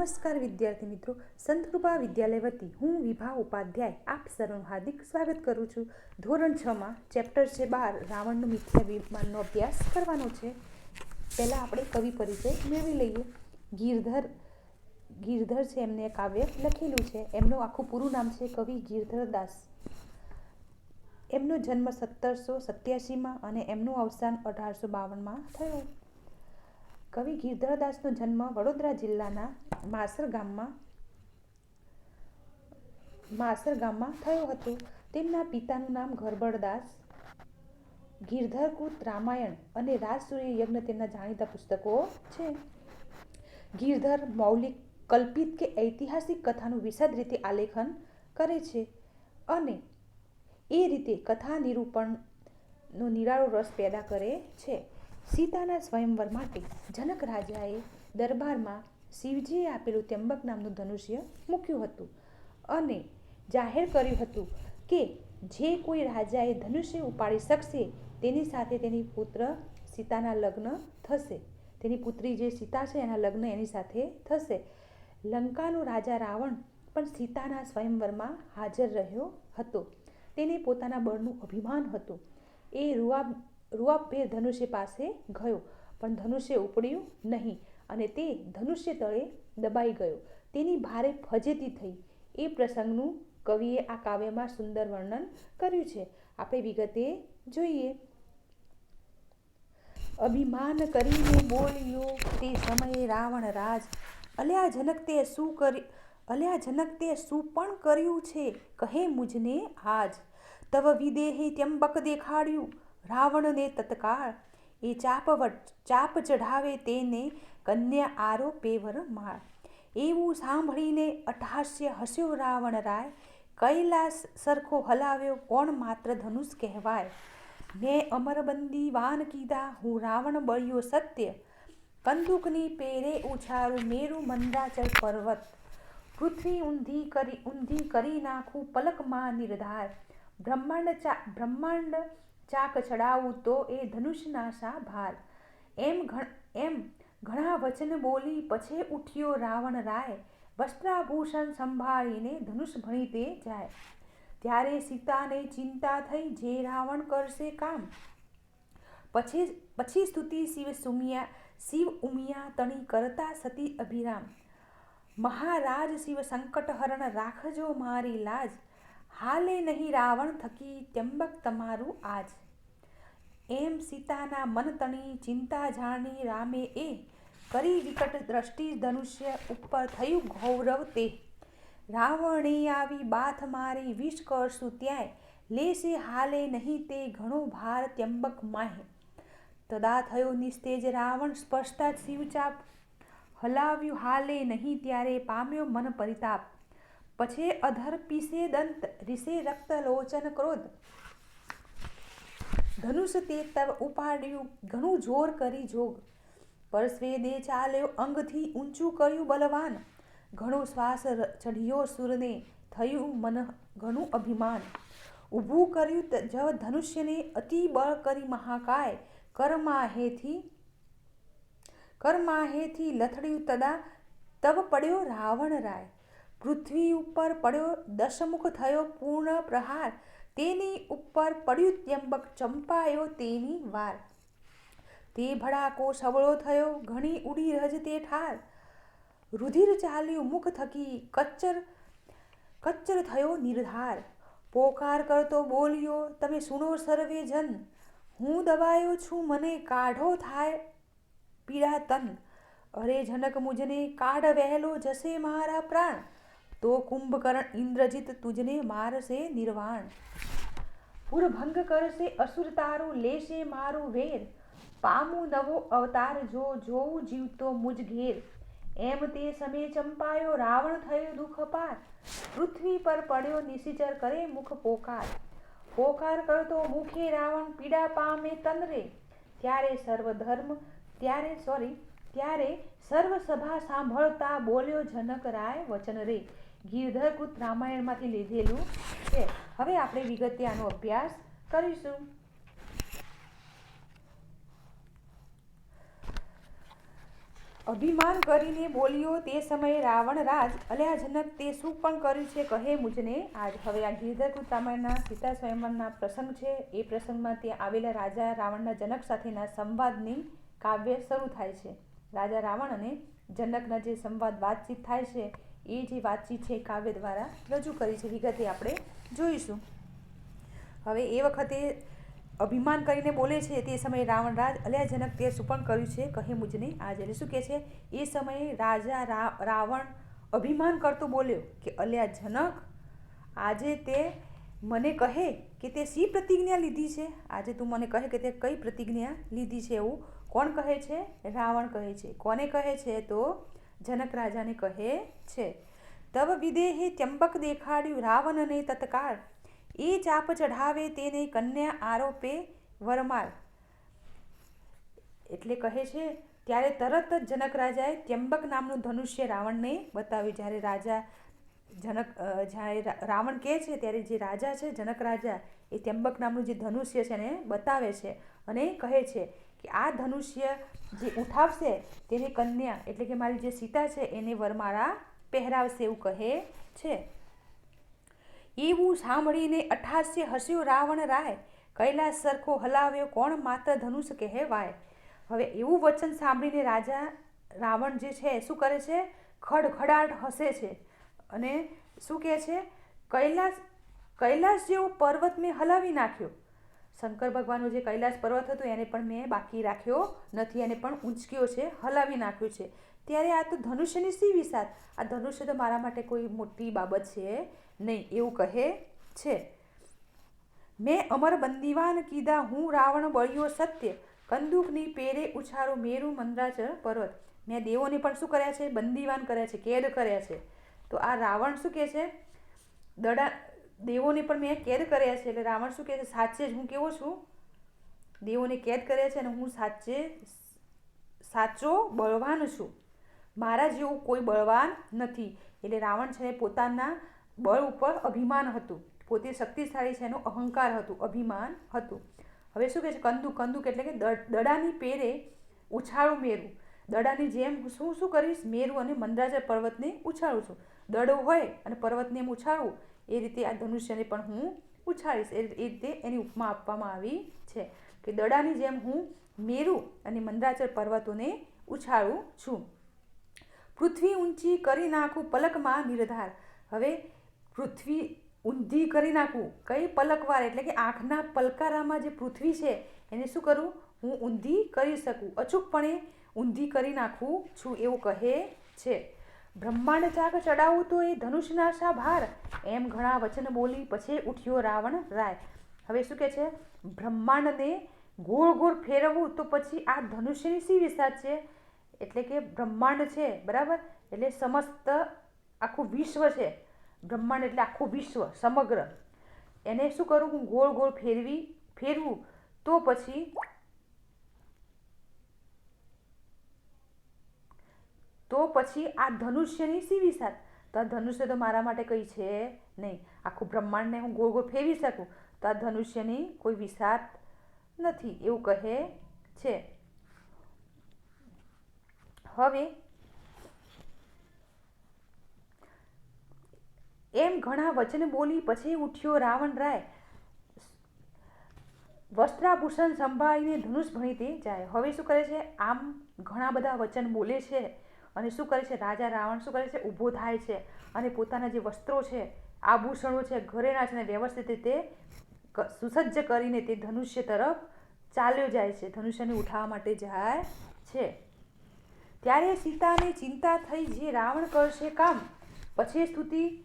નમસ્કાર વિદ્યાર્થી મિત્રો. સંતકૃપા વિદ્યાલય વતી હું વિભા ઉપાધ્યાય આપ સર્વનું હાર્દિક સ્વાગત કરું છું. ધોરણ છમાં ચેપ્ટર છે બાર, રાવણનું મિથ્યા વિમાનનો અભ્યાસ કરવાનો છે. પહેલાં આપણે કવિ પરિચય મેળવી લઈએ. ગિરધર, ગીરધર છે એમને કાવ્ય લખેલું છે. એમનું આખું પૂરું નામ છે કવિ ગીરધર દાસ. એમનો જન્મ સત્તરસો સત્યાસીમાં અને એમનું અવસાન અઢારસો બાવનમાં થયું. કવિ ગિરધરદાસનો જન્મ વડોદરા જિલ્લાના માસર ગામમાં માસર ગામમાં થયો હતો. તેમના પિતાનું નામ ગરબડદાસ ગિરધરકૃત રામાયણ અને રાજસૂર્ય યજ્ઞ તેમના જાણીતા પુસ્તકો છે. ગિરધર મૌલિક કલ્પિત કે ઐતિહાસિક કથાનું વિશદ રીતે આલેખન કરે છે અને એ રીતે કથા નિરૂપણનો નિરાળો રસ પેદા કરે છે. સીતાના સ્વયંવર માટે જનક રાજાએ દરબારમાં શિવજીએ આપેલું ત્યંબક નામનું ધનુષ્ય મૂક્યું હતું અને જાહેર કર્યું હતું કે જે કોઈ રાજાએ ધનુષ્ય ઉપાડી શકશે, તેની સાથે તેની પુત્ર સીતાના લગ્ન થશે. તેની પુત્રી જે સીતા છે, એના લગ્ન એની સાથે થશે. લંકાનો રાજા રાવણ પણ સીતાના સ્વયંવરમાં હાજર રહ્યો હતો. તેને પોતાના બળનું અભિમાન હતું. એ રૂઆબ રૂઆબભેર ધનુષ્ય પાસે ગયો, પણ ધનુષ્ય ઉપડ્યું નહીં અને તે ધનુષ્ય તળે દબાઈ ગયો. તેની ભારે ફજેતી થઈ. એ પ્રસંગનું કવિએ આ કાવ્યમાં સુંદર વર્ણન કર્યું છે. આપણે વિગતે જોઈએ. અભિમાન કરીને બોલ્યો તે સમયે રાવણ રાજ, અલ્યા જનક તે શું કરી, અલ્યા જનક તે શું પણ કર્યું છે? કહે મુજને આજ. તવ વિદેહે ત્યંબક દેખાડ્યું રાવણને તત્કાળ એ ચાપ ચાપ ચઢાવે તેને કન્યા આરો પેવર માળ. એવું સાંભળીને અઠાસ્ય હસ્યો રાવણ રાય, કૈલાસ સરખો હલાવ્યો કોણ માત્ર ધનુષ કહેવાય? મેં અમરબંદી વાન કીધા, હું રાવણ બળ્યો સત્ય. કંદુકની પેરે ઉછારું મેરુ મંદાચલ પર્વત. પૃથ્વી ઊંધી કરી ઊંધી કરી નાખું પલકમાં નિર્ધાર. બ્રહ્માંડ ચા, બ્રહ્માંડ ચાક ચડાવું તો એ ધનુષનાશા ભાર? એમ ઘણ, એમ ઘણા વચન બોલી પછી ઉઠ્યો રાવણ રાય. વસ્ત્રાભૂષણ સંભાળીને ધનુષ ભણી તે જાય. ત્યારે સીતાને ચિંતા થઈ જે રાવણ કરશે કામ. પછી પછી સ્તુતિ શિવ સુમિયા, શિવ ઉમિયા તણી કરતા સતી અભિરામ. મહારાજ શિવ સંકટ હરણ રાખજો મારી લાજ. હાલે નહીં રાવણ થકી ત્યંબક તમારું આજ. એમ સીતાના મન તણી ચિંતા જાણી રામે એ કરી વિકટ દ્રષ્ટિ ધનુષ્ય ઉપર થયું ગૌરવ તે. રાવણે આવી બાથ મારી વિષ કરશું ત્યાંય, લેશે હાલે નહીં તે ઘણો ભાર ત્યંબક માહે. તદા થયો નિસ્તેજ રાવણ સ્પષ્ટતા શિવચાપ. હલાવ્યું હાલે નહીં ત્યારે પામ્યો મન પરિતાપ. પછી અધર પીસે દંત, રીસે રક્ત લોચન ક્રોધ. ધનુષ તે તવ ઉપાડ્યું, ઘણું જોર કરી જોગ. પરસ્વેદે ચાલ્યો, અંગથી ઊંચું કર્યું બલવાન. ઘણો શ્વાસ ચઢ્યો સુરને, થયું મન ઘણું અભિમાન. ઊભું કર્યું જ ધનુષ્યને, અતિ બળ કરી મહાકાય. કરમાહેથી કરમાહેથી લથડ્યું તદા, તવ પડ્યો રાવણ રાય. પૃથ્વી ઉપર પડ્યો દશમુખ થયો પૂર્ણ પ્રહાર. તેની ઉપર પડ્યું ત્યંબક ચંપાયો તેની વાર. તે ભડાકો સવળો થયો, ઘણી ઉડી રજ તે ઠાર. રુધિર ચાલ્યું મુખ થકી કચ્ચર કચ્ચર થયો નિર્ધાર. પોકાર કરતો બોલ્યો, તમે સુનો સર્વે જન. હું દબાયો છું મને કાઢો થાય પીડા તન અરે જનક મુજને કાઢ વહેલો જશે મારા પ્રાણ. તો કુંભકર્ણ ઇન્દ્રજીત તુજને મારશે નિર્વાણ. પુરભંગ કરશે અસુર તારું, લેશે મારું વેર. પામું નવો અવતાર જો જોઉં જીવતો મુજ ઘેર એમ તે સમય ચંપાયો, રાવણ થયો દુઃખ પાર. પૃથ્વી પર પડ્યો નિશિચર કરે મુખ પોકાર. પોકાર કરતો મુખે રાવણ પીડા પામે તનરે ત્યારે સર્વધર્મ, ત્યારે સોરી ત્યારે સર્વ સભા સાંભળતા બોલ્યો જનક રાય વચન રે. ગિરધરકૃત રામાયણમાંથી લીધેલું છે. હવે આપણે વિગતે આનો અભ્યાસ કરીશું. અભિમાન કરીને બોલ્યો તે સમયે રાવણ રાજ અલ્યા જનક તે શું પણ કર્યું છે કહે મુજને આજ. હવે આ ગીરધરકૃત રામાયણના સીતા સ્વયંવરના પ્રસંગ છે. એ પ્રસંગમાં તે આવેલા રાજા રાવણના જનક સાથેના સંવાદની કાવ્ય શરૂ થાય છે. રાજા રાવણ અને જનકના જે સંવાદ વાતચીત થાય છે એ જે વાતચીત છે કાવ્ય દ્વારા રજૂ કરી છે. વિગતે આપણે જોઈશું. હવે એ વખતે અભિમાન કરીને બોલે છે તે સમયે રાવણ રાજ અલ્યાજનક તે શું પણ કર્યું છે. કહે મુજને આજે એટલે શું કહે છે? એ સમયે રાજા રાવણ અભિમાન કરતો બોલ્યો કે, અલ્યાજનક, આજે તે મને કહે કે તે શી પ્રતિજ્ઞા લીધી છે? આજે તું મને કહે કે તે કઈ પ્રતિજ્ઞા લીધી છે એવું કોણ કહે છે? રાવણ કહે છે. કોને કહે છે તો જનક રાજાને કહે છે, તવ વિદેહે ચંબક દેખાડ્યું રાવણને તત્કાળ. એ ચાપ ચઢાવે તેને કન્યા આરોપે વરમાળ. એટલે કહે છે, ત્યારે તરત જ જનક રાજાએ ત્યંબક નામનું ધનુષ્ય રાવણને બતાવ્યું. જ્યારે રાજા જનક જ્યારે રાવણ કહે છે, ત્યારે જે રાજા છે, જનક રાજા, એ ત્યંબક નામનું જે ધનુષ્ય છે એને બતાવે છે અને કહે છે કે આ ધનુષ્ય જે ઉઠાવશે તેને કન્યા એટલે કે મારી જે સીતા છે એને વરમાળા પહેરાવશે એવું કહે છે. એવું સાંભળીને અઠાસ્ય હસ્યો રાવણ રાય, કૈલાસ સરખો હલાવ્યો કોણ માત્ર ધનુષ કહેવાય? હવે એવું વચન સાંભળીને રાજા રાવણ જે છે શું કરે છે? ખડખડાટ હસે છે. અને શું કહે છે? કૈલાસ કૈલાસ જેવો પર્વત મેં હલાવી નાખ્યો. શંકર ભગવાનનું જે કૈલાસ પર્વત હતો, એને પણ મેં બાકી રાખ્યો નથી એને પણ ઊંચક્યો છે, હલાવી નાખ્યો છે. ત્યારે આ તો ધનુષ્યની સી વિસાત આ ધનુષ્ય તો મારા માટે કોઈ મોટી બાબત છે નહીં, એવું કહે છે. મેં અમર બંદીવાન કીધા, હું રાવણ બળ્યો સત્ય, કંદુકની પેરે ઉછારો મેરુ મંદ્રાચર પર્વત. મેં દેવોને પણ શું કર્યા છે? બંદીવાન કર્યા છે, કેદ કર્યા છે. તો આ રાવણ શું કહે છે? દડા દેવોને પણ મેં કેદ કર્યા છે. એટલે રાવણ શું કહે છે? સાચે જ હું કેવો છું? દેવોને કેદ કર્યા છે અને હું સાચે સાચો બળવાન છું. મારા જેવું કોઈ બળવાન નથી. એટલે રાવણ છે પોતાના બળ ઉપર અભિમાન હતું. પોતે શક્તિશાળી છે એનો અહંકાર હતું, અભિમાન હતું. હવે શું કહે છે? કંદુક કંદુક એટલે કે દડાની પેરે ઉછાળું મેરું. દડાની જેમ શું શું કરીશ? મેરું અને મંદરાજા પર્વતને ઉછાળું છું. દડો હોય અને પર્વતને એમ ઉછાળવું એ રીતે આ ધનુષ્યને પણ હું ઉછાળીશ. એ રીતે એની ઉપમા આપવામાં આવી છે કે દડાની જેમ હું મેરુ અને મંદરાચર પર્વતોને ઉછાળું છું. પૃથ્વી ઊંચી કરી નાખું પલકમાં નિર્ધાર. હવે પૃથ્વી ઊંધી કરી નાખું. કઈ પલકવાર એટલે કે આંખના પલકારામાં જે પૃથ્વી છે, એને શું કરું? હું ઊંધી કરી શકું. અચૂકપણે ઊંધી કરી નાખું છું એવું કહે છે. બ્રહ્માંડ ચાક ચડાવું તો એ ધનુષના શા ભાર એમ ઘણા વચન બોલી પછી ઉઠ્યો રાવણ રાય. હવે શું કહે છે? બ્રહ્માંડને ગોળ ગોળ ફેરવવું તો પછી આ ધનુષ્યની સી વિસાદ છે? એટલે કે બ્રહ્માંડ છે, બરાબર? એટલે સમસ્ત આખું વિશ્વ છે. બ્રહ્માંડ એટલે આખું વિશ્વ, સમગ્ર. એને શું કરું? હું ગોળ ગોળ ફેરવી, ફેરવું. તો પછી તો પછી આ ધનુષ્યની સી સાત તો આ ધનુષ્ય તો મારા માટે કંઈ છે નહીં. આખું બ્રહ્માંડને હું ગોળ ગોળ ફેરવી શકું. તો આ ધનુષ્યની કોઈ વિસાત નથી એવું કહે છે. હવે એમ ઘણા વચન બોલી પછી ઉઠ્યો રાવણ રાય. વસ્ત્રાભૂષણ સંભાળીને ધનુષ ભણી તે જાય. હવે શું કરે છે? આમ ઘણા બધા વચન બોલે છે. અને શું કરે છે? રાજા રાવણ શું કરે છે? ઊભો થાય છે અને પોતાના જે વસ્ત્રો છે, આભૂષણો છે, ઘરેણા છે વ્યવસ્થિત રીતે સુસજ્જ કરીને તે ધનુષ્ય તરફ ચાલ્યો જાય છે. ધનુષ્યને ઉઠાવવા માટે જાય છે. ત્યારે સીતાને ચિંતા થઈ જે રાવણ કરશે કામ. પછી સ્તુતિ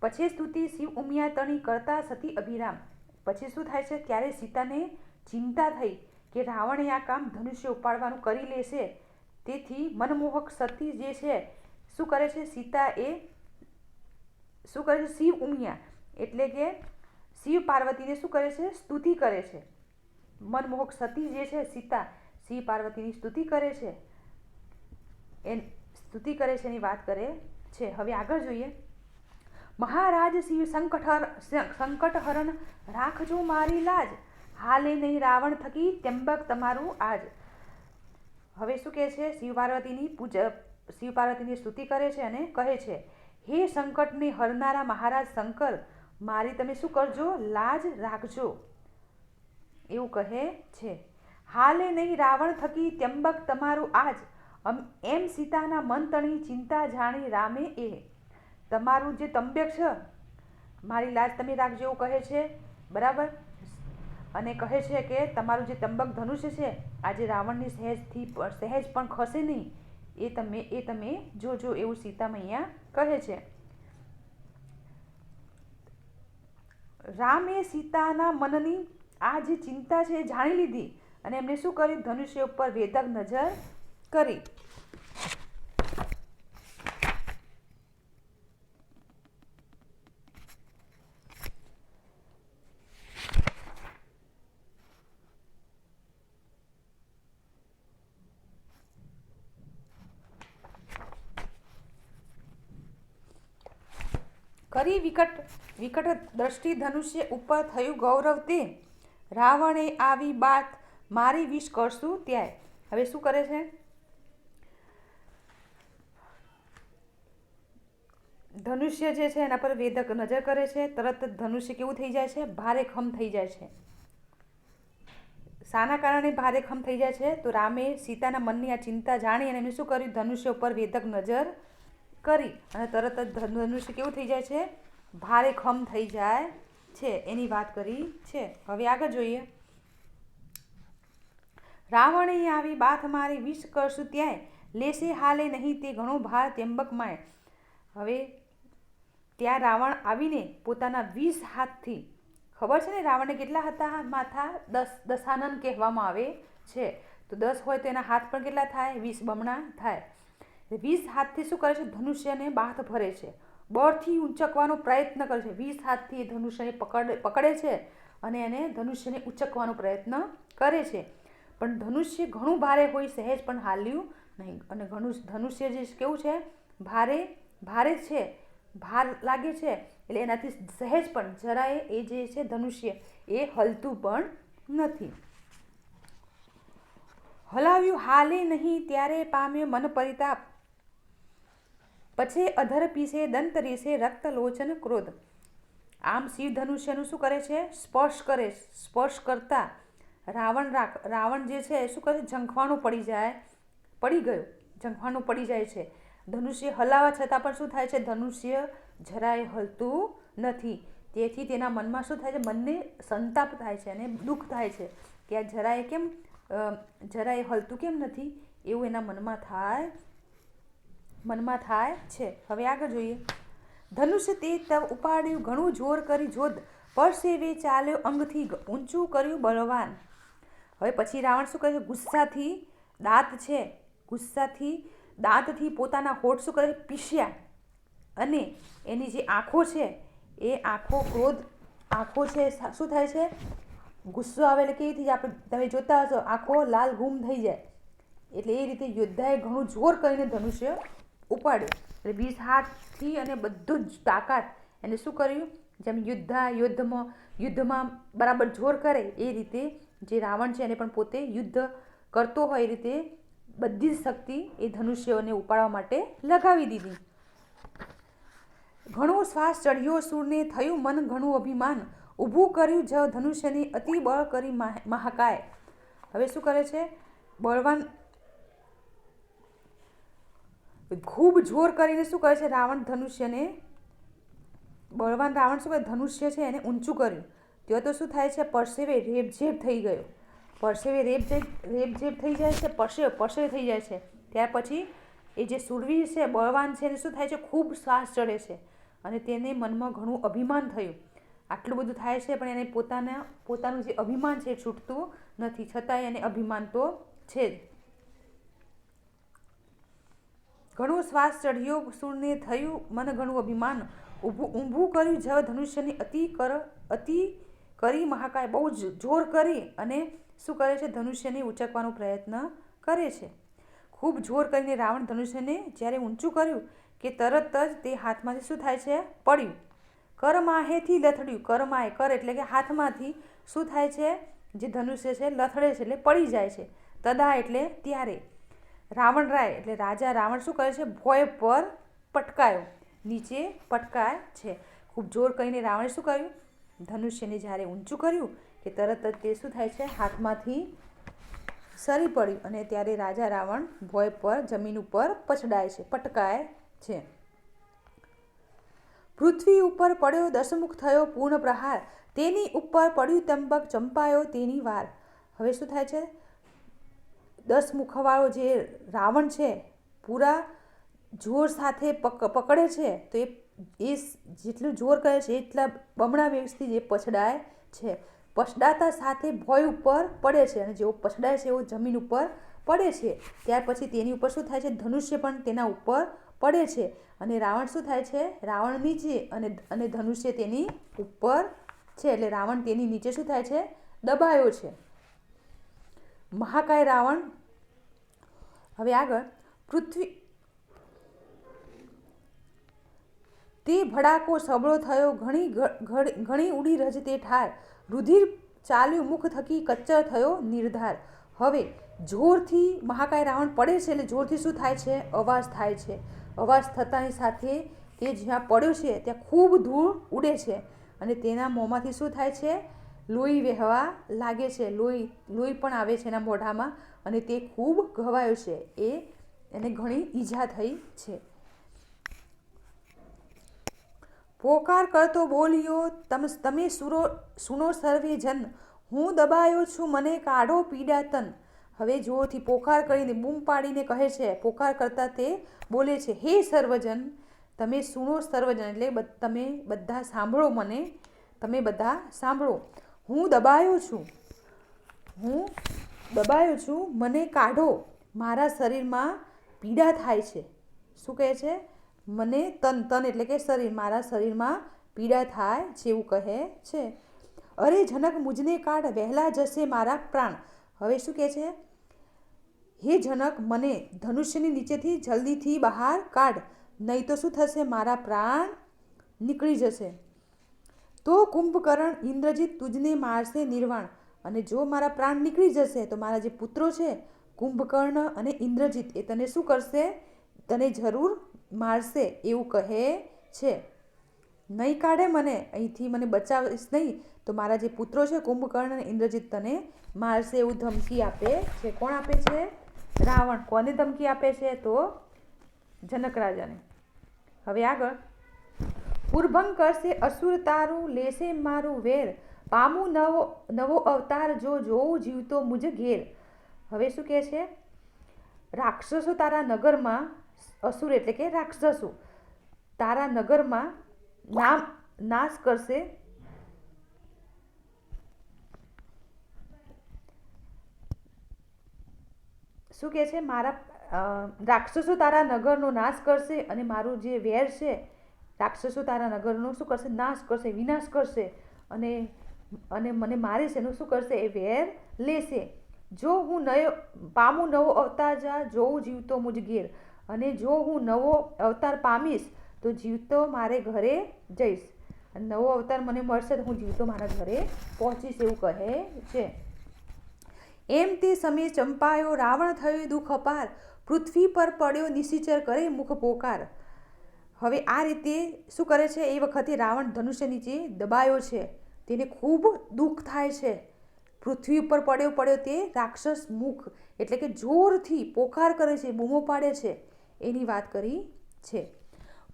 પછી સ્તુતિ શિવ ઉમિયા તણી કરતા સતી અભિરામ. પછી શું થાય છે? ત્યારે સીતાને ચિંતા થઈ કે રાવણે આ કામ ધનુષ્ય ઉપાડવાનું કરી લેશે. તેથી મનમોહક સતી જે છે, શું કરે છે? સીતા એ શું કરે છે? શિવ ઉમિયા. એટલે કે શિવ પાર્વતીને શું કરે છે? સ્તુતિ કરે છે. મનમોહક સતી જે છે, સીતા, શિવ પાર્વતીની સ્તુતિ કરે છે. એ સ્તુતિ કરે છે એની વાત કરે છે. હવે આગળ જોઈએ. મહારાજ શિવ સંકટ સંકટહરણ રાખજો મારી લાજ. હાલે નહીં રાવણ થકી ત્યંબક તમારું આજ. હવે શું કહે છે? શિવ પાર્વતીની પૂજા, શિવ પાર્વતીની સ્તુતિ કરે છે અને કહે છે, હે સંકટને હરનારા મહારાજ શંકર, મારી તમે શું કરજો? લાજ રાખજો. એવું કહે છે. હાલે નહીં રાવણ થકી ત્યંબક તમારું આજ. એમ સીતાના મન તણી ચિંતા જાણી રામે એ. તમારું જે તંબ્યક છે, મારી લાજ તમે રાખજો એવું કહે છે. બરાબર? અને કહે છે કે તમારું જે તંબક ધનુષ્ય છે, આજે રાવણની સહેજથી સહેજ પણ ખસે નહીં, એ તમે એ તમે જોજો એવું સીતા મૈયા કહે છે. રામે સીતાના મનની આ જે ચિંતા છે એ જાણી લીધી અને એમણે શું કર્યું? ધનુષ્ય ઉપર વેધક નજર કરી. કરી વિકટ વિકટ દ્રષ્ટિ ધનુષ્ય ઉપર થયું ગૌરવ તે. રાવણે આવી બાત મારી વિશ કરશું ત્યાંય. હવે શું કરે છે? ધનુષ્ય જે છે એના પર વેદક નજર કરે છે. તરત ધનુષ્ય કેવું થઈ જાય છે? ભારે ખમ થઈ જાય છે. શાના કારણે ભારે ખમ થઈ જાય છે? તો રામે સીતાના મનની આ ચિંતા જાણી અને એમને શું કર્યું? ધનુષ્ય ઉપર વેદક નજર કરી અને તરત જ ધન- ધનુષ્ય કેવું થઈ જાય છે? ભારે ખમ થઈ જાય છે, એની વાત કરી છે. હવે આગળ જોઈએ. રાવણે આવી બાથ મારી વિષ કરશું ત્યાંય. લેશે હાલે નહીં તે ઘણો ભાર ત્યંબક હવે ત્યાં રાવણ આવીને પોતાના વીસ હાથથી, ખબર છે ને રાવણને કેટલા હતા? માથા દસ, દશાનન કહેવામાં આવે છે. તો દસ હોય તો એના હાથ પણ કેટલા થાય? વીસ બમણા થાય. વીસ હાથથી શું કરે છે? ધનુષ્યને બાથ ભરે છે. બળથી ઊંચકવાનો પ્રયત્ન કરે છે. વીસ હાથથી એ ધનુષ્યને પકડે પકડે છે અને એને ધનુષ્યને ઉંચકવાનો પ્રયત્ન કરે છે. પણ ધનુષ્ય ઘણું ભારે હોય સહેજ પણ હાલ્યું નહીં. અને ઘણું, ધનુષ્ય જે કેવું છે? ભારે ભારે છે. ભાર લાગે છે. એટલે એનાથી સહેજ પણ જરાય એ જે છે ધનુષ્ય એ હલતું પણ નથી. હલાવ્યું, હાલે નહીં ત્યારે પામ્યો મન પરિતાપ પછી અધર પીસે દંત રીસે રક્ત લોચન ક્રોધ. આમ શિવ ધનુષ્યનું શું કરે છે? સ્પર્શ કરે સ્પર્શ કરતા રાવણ રાખ, રાવણ જે છે, શું કરે ઝંખવાનું પડી જાય, પડી ગયો. ઝંખવાનું પડી જાય છે. ધનુષ્ય હલાવા છતાં પણ શું થાય છે? ધનુષ્ય જરાય હલતું નથી. તેથી તેના મનમાં શું થાય છે? મનને સંતાપ થાય છે અને દુઃખ થાય છે કે આ જરાય કેમ જરાય હલતું કેમ નથી? એવું એના મનમાં થાય મનમાં થાય છે. હવે આગળ જોઈએ. ધનુષ્ય તે તવ ઉપાડ્યું, ઘણું જોર કરી જોધ પરસેવે ચાલ્યો અંગથી ઊંચું કર્યું બળવાન. હવે પછી રાવણ શું કરે છે? ગુસ્સાથી દાંત છે. ગુસ્સાથી દાંતથી પોતાના હોઠ શું કરે પીસ્યા. અને એની જે આંખો છે, એ આંખો ક્રોધ, આંખો છે શું થાય છે? ગુસ્સો આવે એટલે કેવી રીતે આપણે તમે જોતા હશો, આંખો લાલ ગુમ થઈ જાય. એટલે એ રીતે યોદ્ધાએ ઘણું જોર કરીને ધનુષ્ય ઉપાડ્યું. એટલે બીજ હાથથી અને બધું જ તાકાત એને શું કર્યું? જેમ યુદ્ધા, યુદ્ધમાં યુદ્ધમાં બરાબર જોર કરે એ રીતે જે રાવણ છે એને પણ પોતે યુદ્ધ કરતો હોય એ રીતે બધી જ શક્તિ એ ધનુષ્યોને ઉપાડવા માટે લગાવી દીધી. ઘણો શ્વાસ ચઢ્યો, સૂરને થયું મન ઘણું અભિમાન. ઊભું કર્યું જ ધનુષ્યને અતિ બળ કરી મહાકાય. હવે શું કરે છે? બળવાન ખૂબ જોર કરીને શું કરે છે? રાવણ ધનુષ્યને, બળવાન રાવણ શું કરે? ધનુષ્ય છે એને ઊંચું કર્યું. ત્યાં તો શું થાય છે? પરસેવે રેબઝેબ થઈ ગયો. પરસેવે રેબઝેબ રેબઝેબ થઈ જાય છે પરસેવ પરસેવ થઈ જાય છે. ત્યાર પછી એ જે સુરવીર છે, બળવાન છે, એને શું થાય છે? ખૂબ શ્વાસ ચડે છે. અને તેને મનમાં ઘણું અભિમાન થયું. આટલું બધું થાય છે, પણ એને પોતાના, પોતાનું જે અભિમાન છે એ છૂટતું નથી. છતાંય એને અભિમાન તો છે જ. ઘણો શ્વાસ ચઢ્યો સૂરને થયું, મને ઘણું અભિમાન. ઊભું ઊભું કર્યું જ ધનુષ્યની અતિ કર, અતિ કરી મહાકાય. બહુ જ જોર કરી અને શું કરે છે? ધનુષ્યને ઉંચકવાનો પ્રયત્ન કરે છે. ખૂબ જોર કરીને રાવણ ધનુષ્યને જ્યારે ઊંચું કર્યું કે તરત જ તે હાથમાંથી શું થાય છે? પડ્યું. કરમાહેથી લથડ્યું. કરમાએ કર એટલે કે હાથમાંથી શું થાય છે? જે ધનુષ્ય છે, લથડે છે એટલે પડી જાય છે. તદા એટલે ત્યારે. રાવણ રાય, એટલે રાજા રાવણ શું કરે છે? ભોય પર પટકાયો. નીચે પટકાય છે. ખૂબ જોર કહીને રાવણે શું કર્યું? ધનુષ્યને જ્યારે ઊંચું કર્યું કે તરત જ તે શું થાય છે? હાથમાંથી સરી પડ્યું અને ત્યારે રાજા રાવણ ભોય પર, જમીન ઉપર પછડાય છે, પટકાય છે. પૃથ્વી ઉપર પડ્યો દશમુખ થયો પૂર્ણ પ્રહાર. તેની ઉપર પડ્યું તંબક ચંપાયો તેની વાર. હવે શું થાય છે? દસ મુખવાળો જે રાવણ છે, પૂરા જોર સાથે પક, પકડે છે, તો એ એ જેટલું જોર કરે છે, એટલા બમણા વેગથી જે પછડાય છે. પછડાતા સાથે ભોય ઉપર પડે છે અને જેવો પછડાય છે એવો જમીન ઉપર પડે છે. ત્યાર પછી તેની ઉપર શું થાય છે? ધનુષ્ય પણ તેના ઉપર પડે છે. અને રાવણ શું થાય છે? રાવણ નીચે અને અને ધનુષ્ય તેની ઉપર છે. એટલે રાવણ તેની નીચે શું થાય છે? દબાયો છે. મહાકાય રાવણ હવે આગળ પૃથ્વી તે ભડાકો સબળો થયો, ઘણી ઘણી ઉડી રજ તે ઠાર. રુધિર ચાલ્યું મુખ થકી કચ્ચર થયો નિર્ધાર. હવે જોરથી મહાકાય રાવણ પડે છે એટલે જોરથી શું થાય છે? અવાજ થાય છે. અવાજ થતાની સાથે તે જ્યાં પડ્યો છે ત્યાં ખૂબ ધૂળ ઉડે છે અને તેના મોંમાંથી શું થાય છે? લોહી વહેવા લાગે છે. લોહી લોહી પણ આવે છે એના મોઢામાં. અને તે ખૂબ ઘવાયો છે. એ એને ઘણી ઈજા થઈ છે. પોકાર કરતો બોલ્યો, તમ, તમે સુરો, સુનો સર્વે જન, હું દબાયો છું મને કાઢો પીડા તન હવે જોરથી પોકાર કરીને બૂમ પાડીને કહે છે, પોકાર કરતા તે બોલે છે, હે સર્વજન, તમે સુનો સર્વજન એટલે તમે બધા સાંભળો મને, તમે બધા સાંભળો. હું દબાયો છું. હું દબાયો છું, મને કાઢો. મારા શરીરમાં પીડા થાય છે. શું કહે છે? મને તન તન એટલે કે શરીર, મારા શરીરમાં પીડા થાય એવું કહે છે. અરે જનક, મુજને કાઢ, વહેલા જશે મારા પ્રાણ. હવે શું કહે છે? હે જનક, મને ધનુષ્યની નીચેથી જલ્દીથી બહાર કાઢ, નહીં તો શું થશે? મારા પ્રાણ નીકળી જશે. તો કુંભકર્ણ ઇન્દ્રજીત તુજને મારશે નિર્વાણ. અને જો મારા પ્રાણ નીકળી જશે, તો મારા જે પુત્રો છે, કુંભકર્ણ અને ઇન્દ્રજીત, એ તને શું કરશે? તને જરૂર મારશે એવું કહે છે. નહીં કાઢે મને, અહીંથી મને બચાવીશ નહીં, તો મારા જે પુત્રો છે, કુંભકર્ણ અને ઇન્દ્રજીત, તને મારશે એવું ધમકી આપે છે. કોણ આપે છે? રાવણ. કોને ધમકી આપે છે? તો જનક રાજાને. હવે આગળ. ઉર્ભંગ કરશે, અસુર તારું લેશે મારું વેર. પામું નવો નવો અવતાર જો જોઉં જીવતો મુજ ઘેર. હવે શું કહે છે? રાક્ષસો તારા નગરમાં, અસુર એટલે કે રાક્ષસો, તારા નગરમાં નામ નાશ કરશે. શું કહે છે? મારા રાક્ષસો તારા નગરનો નાશ કરશે અને મારું જે વેર છે રાક્ષસો તારા નગરનો શું કરશે? નાશ કરશે, વિનાશ કરશે. અને અને મને મારે છે એનું શું કરશે? એ વેર લેશે. જો હું નયો, પામું નવો અવતાર જા, જોઉં જીવતો મુજ ઘેર. અને જો હું નવો અવતાર પામીશ, તો જીવતો મારે ઘરે જઈશ. નવો અવતાર મને મળશે, તો હું જીવતો મારા ઘરે પહોંચીશ એવું કહે છે. એમ તે સમયે ચંપાયો, રાવણ થયો, દુઃખ અપાર. પૃથ્વી પર પડ્યો, નિશિચર કરે, મુખ પોકાર. હવે આ રીતે શું કરે છે? એ વખતે રાવણ ધનુષ્ય નીચે દબાયો છે. તેને ખૂબ દુઃખ થાય છે. પૃથ્વી ઉપર પડ્યો પડ્યો તે રાક્ષસ મુખ એટલે કે જોરથી પોકાર કરે છે, બૂમો પાડે છે. એની વાત કરી છે.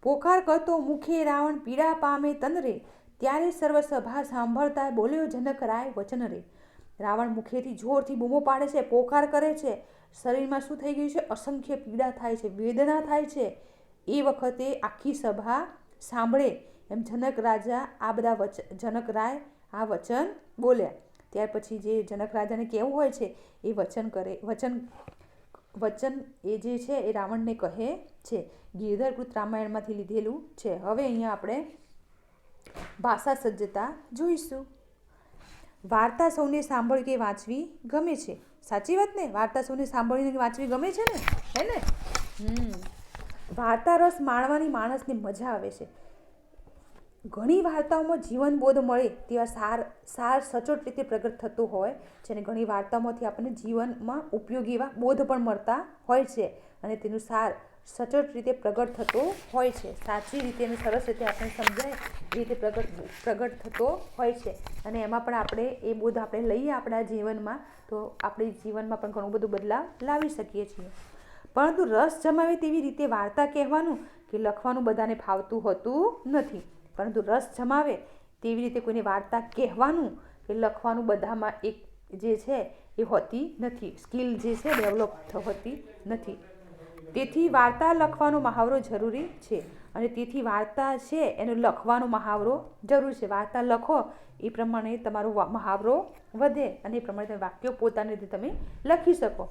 પોકાર કરતો મુખે રાવણ પીડા પામે તનરે, ત્યારે સર્વસભા સાંભળતા બોલ્યો, જનક રાય, વચન રે. રાવણ મુખેથી જોરથી બૂમો પાડે છે, પોકાર કરે છે. શરીરમાં શું થઈ ગયું છે? અસંખ્ય પીડા થાય છે, વેદના થાય છે. એ વખતે આખી સભા સાંભળે એમ જનક રાજા આ બધા વચન જનક રાય આ વચન બોલ્યા. ત્યાર પછી જે જનક રાજાને કહેવું હોય છે એ વચન કરે, વચન વચન એ જે છે એ રાવણને કહે છે ગિરધરકૃત રામાયણમાંથી લીધેલું છે. હવે અહીંયા આપણે ભાષા સજ્જતા જોઈશું. વાર્તા સૌને સાંભળી કે વાંચવી ગમે છે. સાચી વાત ને? વાર્તા સૌને સાંભળીને વાંચવી ગમે છે ને? હે ને? હમ. વાર્તા રસ માણવાની માણસને મજા આવે છે. ઘણી વાર્તાઓમાં જીવનબોધ મળે તેવા સાર સાર સચોટ રીતે પ્રગટ થતો હોય અને ઘણી વાર્તાઓમાંથી આપણને જીવનમાં ઉપયોગી એવા બોધ પણ મળતા હોય છે અને તેનું સાર સચોટ રીતે પ્રગટ થતો હોય છે. સાચી રીતે અને સરસ રીતે આપણને સમજાય એ રીતે પ્રગટ પ્રગટ થતો હોય છે. અને એમાં પણ આપણે એ બોધ આપણે લઈએ આપણા જીવનમાં તો આપણે જીવનમાં પણ ઘણું બધું બદલાવ લાવી શકીએ છીએ. પરંતુ રસ જમાવે તેવી રીતે વાર્તા કહેવાનું કે લખવાનું બધાને ફાવતું હોતું નથી. પરંતુ રસ જમાવે તેવી રીતે કોઈને વાર્તા કહેવાનું કે લખવાનું બધામાં એક જે છે એ હોતી નથી. સ્કિલ જે છે ડેવલપ હોતી નથી. તેથી વાર્તા લખવાનો મહાવરો જરૂરી છે અને તેથી વાર્તા છે એનો લખવાનો મહાવરો જરૂર છે. વાર્તા લખો એ પ્રમાણે તમારો મહાવરો વધે અને એ પ્રમાણે તમે વાક્યો પોતાની રીતે તમે લખી શકો.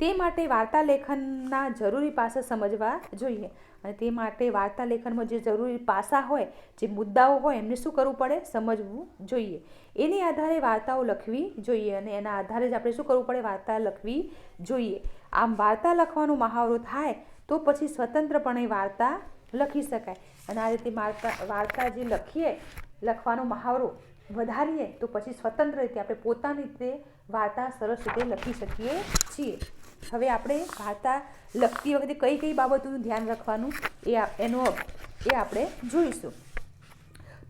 તે માટે વાર્તા લેખનના જરૂરી પાસા સમજવા જોઈએ. અને તે માટે વાર્તા લેખનમાં જે જરૂરી પાસા હોય, જે મુદ્દાઓ હોય, એમને શું કરવું પડે? સમજવું જોઈએ. એની આધારે વાર્તાઓ લખવી જોઈએ અને એના આધારે જ આપણે શું કરવું પડે? વાર્તા લખવી જોઈએ. આમ વાર્તા લખવાનો મહાવરો થાય, તો પછી સ્વતંત્રપણે વાર્તા લખી શકાય. અને આ રીતે વાર્તા વાર્તા જે લખીએ, લખવાનો મહાવરો વધારીએ, તો પછી સ્વતંત્ર રીતે આપણે પોતાની રીતે વાર્તા સરસ રીતે લખી શકીએ છીએ. હવે આપણે વાર્તા લખતી વખતે કઈ કઈ બાબતોનું ધ્યાન રાખવાનું એ એનો એ આપણે જોઈશું.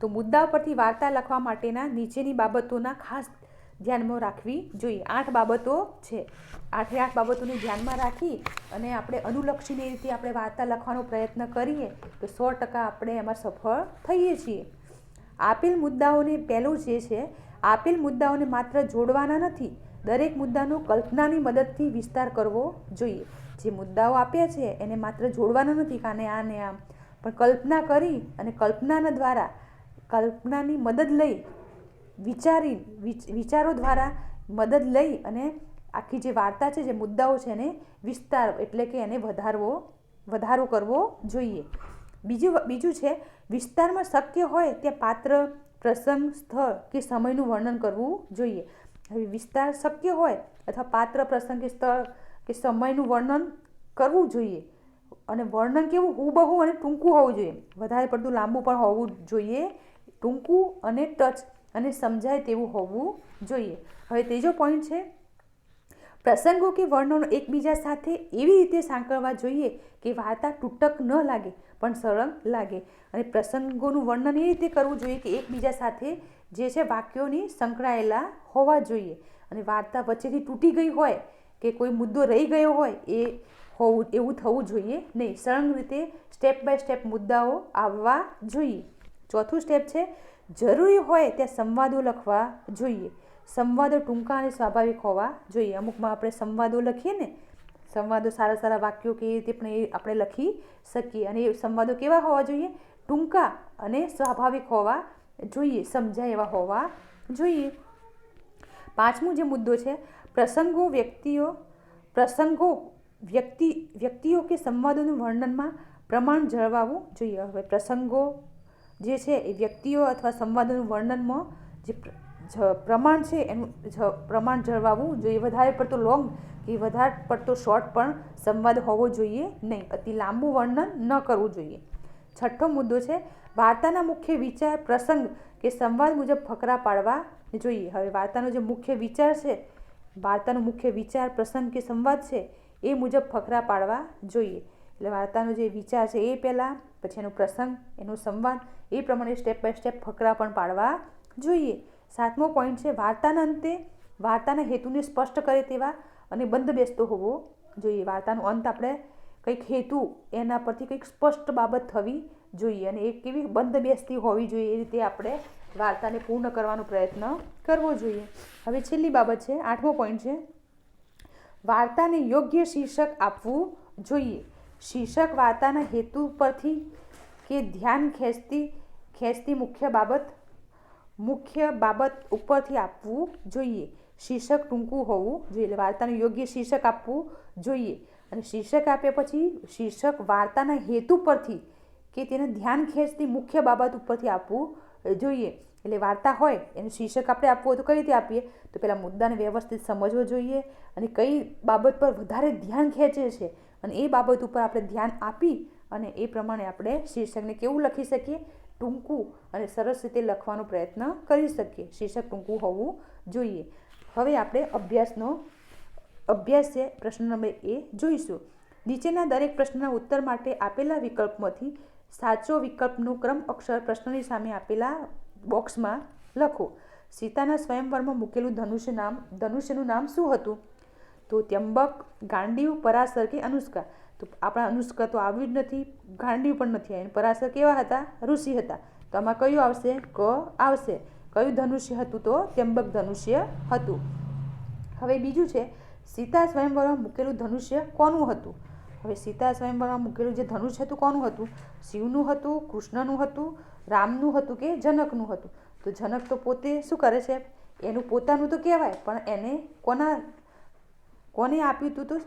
તો મુદ્દા પરથી વાર્તા લખવા માટેના નીચેની બાબતોના ખાસ ધ્યાનમાં રાખવી જોઈએ. આઠ બાબતો છે. આઠે આઠ બાબતોને ધ્યાનમાં રાખી અને આપણે અનુલક્ષીને રીતે આપણે વાર્તા લખવાનો પ્રયત્ન કરીએ તો સો ટકા આપણે એમાં સફળ થઈએ છીએ. આપેલ મુદ્દાઓને પહેલું જે છે, આપેલ મુદ્દાઓને માત્ર જોડવાના નથી દરેક મુદ્દાનો કલ્પનાની મદદથી વિસ્તાર કરવો જોઈએ. જે મુદ્દાઓ આપ્યા છે, એને માત્ર જોડવાના નથી કાને આ ને આમ. પણ કલ્પના કરી અને કલ્પનાના દ્વારા કલ્પનાની મદદ લઈ, વિચારી, વિચ- વિચારો દ્વારા મદદ લઈ અને આખી જે વાર્તા છે, જે મુદ્દાઓ છે, એને વિસ્તાર એટલે કે એને વધારવો, વધારો કરવો જોઈએ. બીજું બીજું છે, વિસ્તારમાં શક્ય હોય ત્યાં પાત્ર, પ્રસંગ, સ્થળ કે સમયનું વર્ણન કરવું જોઈએ. હવે વિસ્તાર શક્ય હોય અથવા પાત્ર પ્રસંગ કે સ્થળ કે સમયનું વર્ણન કરવું જોઈએ. અને વર્ણન કેવું? હુબહુ અને ટૂંકું હોવું જોઈએ. વધારે પડતું લાંબુ પણ હોવું જોઈએ. ટૂંકું અને ટચ અને સમજાય તેવું હોવું જોઈએ. હવે ત્રીજો પોઈન્ટ છે, પ્રસંગો કે વર્ણનો એકબીજા સાથે એવી રીતે સાંકળવા જોઈએ કે વાર્તા તૂટક ન લાગે, પણ સરળ લાગે. અને પ્રસંગોનું વર્ણન એ રીતે કરવું જોઈએ કે એકબીજા સાથે જે છે વાક્યોની સંકળાયેલા હોવા જોઈએ. અને વાર્તા વચ્ચેથી તૂટી ગઈ હોય કે કોઈ મુદ્દો રહી ગયો હોય એ હોવું, એવું થવું જોઈએ નહીં. સળંગ રીતે સ્ટેપ બાય સ્ટેપ મુદ્દાઓ આવવા જોઈએ. ચોથું સ્ટેપ છે, જરૂરી હોય ત્યાં સંવાદો લખવા જોઈએ. સંવાદો ટૂંકા અને સ્વાભાવિક હોવા જોઈએ. અમુકમાં આપણે સંવાદો લખીએ ને, સંવાદો સારા સારા વાક્યો કે એ રીતે પણ એ આપણે લખી શકીએ. અને એ સંવાદો કેવા હોવા જોઈએ? ટૂંકા અને સ્વાભાવિક હોવા જોઈએ, સમજાય એવા હોવા જોઈએ. પાંચમું જે મુદ્દો છે, પ્રસંગો વ્યક્તિઓ, પ્રસંગો વ્યક્તિ, વ્યક્તિઓ કે સંવાદોનું વર્ણનમાં પ્રમાણ જળવાવું જોઈએ. હવે પ્રસંગો જે છે, એ વ્યક્તિઓ અથવા સંવાદોનું વર્ણનમાં જે પ્રમાણ છે, એનું પ્રમાણ જળવાવું જોઈએ. વધારે પડતો લોંગ કે વધારે પડતો શોર્ટ પણ સંવાદ હોવો જોઈએ નહીં. અતિ લાંબુ વર્ણન ન કરવું જોઈએ. છઠ્ઠો મુદ્દો છે વાર્તાના મુખ્ય વિચાર પ્રસંગ કે સંવાદ મુજબ ફકરા પાડવા જોઈએ. હવે વાર્તાનો જે મુખ્ય વિચાર છે, વાર્તાનો મુખ્ય વિચાર પ્રસંગ કે સંવાદ છે, એ મુજબ ફકરા પાડવા જોઈએ. એટલે વાર્તાનો જે વિચાર છે એ પહેલાં, પછી એનો પ્રસંગ, એનો સંવાદ, એ પ્રમાણે સ્ટેપ બાય સ્ટેપ ફકરા પણ પાડવા જોઈએ. સાતમો પોઈન્ટ છે, વાર્તાના અંતે વાર્તાના હેતુને સ્પષ્ટ કરે તેવા અને બંધ બેસતો હોવો જોઈએ. વાર્તાનો અંત આપણે કંઈક હેતુ એના પરથી કંઈક સ્પષ્ટ બાબત થવી જોઈએ અને એ કેવી બંધ બેસતી હોવી જોઈએ એ રીતે આપણે વાર્તાને પૂર્ણ કરવાનો પ્રયત્ન કરવો જોઈએ. હવે છેલ્લી બાબત છે, આઠમો પોઈન્ટ છે, વાર્તાને યોગ્ય શીર્ષક આપવું જોઈએ. શીર્ષક વાર્તાના હેતુ પરથી કે ધ્યાન ખેંચતી ખેંચતી મુખ્ય બાબત મુખ્ય બાબત ઉપરથી આપવું જોઈએ. શીર્ષક ટૂંકું હોવું જોઈએ, એટલે વાર્તાનું યોગ્ય શીર્ષક આપવું જોઈએ. અને શીર્ષક આપ્યા પછી શીર્ષક વાર્તાના હેતુ પરથી કે તેને ધ્યાન ખેંચતી મુખ્ય બાબત ઉપરથી આપવું જોઈએ. એટલે વાર્તા હોય, એનું શીર્ષક આપણે આપવું હોય તો કઈ રીતે આપીએ? તો પહેલાં મુદ્દાને વ્યવસ્થિત સમજવો જોઈએ અને કઈ બાબત પર વધારે ધ્યાન ખેંચે છે અને એ બાબત ઉપર આપણે ધ્યાન આપી અને એ પ્રમાણે આપણે શીર્ષકને કેવું લખી શકીએ? ટૂંકું અને સરસ રીતે લખવાનો પ્રયત્ન કરી શકીએ. શીર્ષક ટૂંકું હોવું જોઈએ. હવે આપણે અભ્યાસનો, અભ્યાસ છે પ્રશ્ન નંબર એ જોઈશું. નીચેના દરેક પ્રશ્નના ઉત્તર માટે આપેલા વિકલ્પમાંથી સાચો વિકલ્પનું ક્રમ અક્ષર પ્રશ્નની સામે આપેલા બોક્સમાં લખો. સીતાના સ્વયંવરમાં મૂકેલું ધનુષ્ય નામ, ધનુષ્યનું નામ શું હતું? તો ત્યંબક, ગાંડીવ, પરાશર કે અનુષ્કા? તો આપણા અનુષ્કા તો આવ્યું જ નથી, ગાંડીવ પણ નથી આવ્યું. પરાશર કેવા હતા? ઋષિ હતા. તો આમાં કયું આવશે? ક આવશે. કયું ધનુષ્ય હતું તો? ત્યંબક ધનુષ્ય હતું. હવે બીજું છે, સીતા સ્વયંવરમાં મૂકેલું ધનુષ્ય કોનું હતું? હવે સીતા સ્વયંવરમાં મૂકેલું જે ધનુષ હતું કોનું હતું? શિવનું હતું, કૃષ્ણનું હતું, રામનું હતું કે જનકનું હતું? તો જનક તો પોતે શું કરે છે? એનું પોતાનું તો કહેવાય, પણ એને કોના, કોને આપ્યું હતું તો?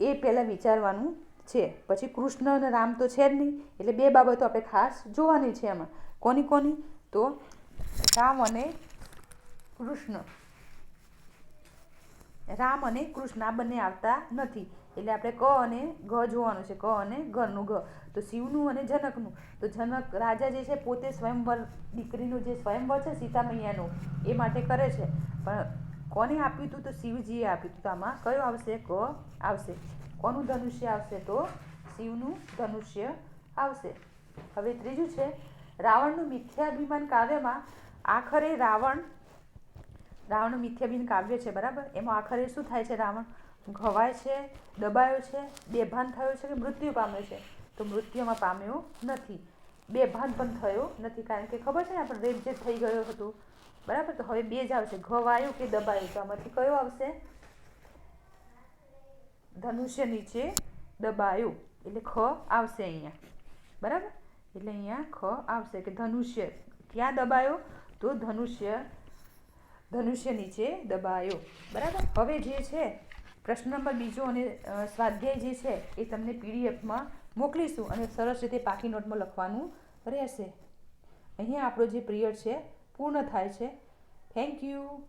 એ પહેલાં વિચારવાનું છે. પછી કૃષ્ણ અને રામ તો છે જ નહીં, એટલે બે બાબતો આપણે ખાસ જોવાની છે એમાં. કોની કોની? તો રામ અને કૃષ્ણ. રામ અને કૃષ્ણ, આ બંને આવતા નથી. એટલે આપણે ક અને ગ જોવાનું છે. ક અને ઘરનું ઘ. તો શિવનું અને જનકનું. તો જનક રાજા જે છે પોતે સ્વયંવર દીકરીનું જે સ્વયંવર છે સીતા મૈયાનું એ માટે કરે છે. પણ કોને આપ્યું હતું તો શિવજીએ આપ્યું હતું તો આમાં કયો આવશે? ક આવશે. કોનું ધનુષ્ય આવશે? તો શિવનું ધનુષ્ય આવશે. હવે ત્રીજું છે, રાવણનું મિથ્યાભિમાન કાવ્યમાં આખરે રાવણ, રાવણનું મિથ્યાભિમાન કાવ્ય છે, બરાબર? એમાં આખરે શું થાય છે રાવણ? ઘવાય છે, દબાયો છે બેભાન થયો છે કે મૃત્યુ પામ્યો છે? તો મૃત્યુમાં પામ્યો નથી. બેભાન પણ થયો નથી, કારણ કે ખબર છે ને આપણે રેપ જે થઈ ગયો હતું? બરાબર? તો હવે બે જ આવશે. ઘવાયું કે દબાયું? તો આમાંથી કયો આવશે? ધનુષ્ય નીચે દબાયું. એટલે ખ આવશે અહીંયા. બરાબર? એટલે અહીંયા ખ આવશે કે ધનુષ્ય. ક્યાં દબાયો? તો ધનુષ્ય ધનુષ્ય નીચે દબાયો. બરાબર? હવે જે છે પ્રશ્ન નંબર બીજો અને સ્વાધ્યાય જે છે એ તમને પીડીએફમાં મોકલીશું અને સરસ રીતે પાકી નોટમાં લખવાનું રહેશે. અહીંયા આપણો જે પિરિયડ છે, પૂર્ણ થાય છે. Thank you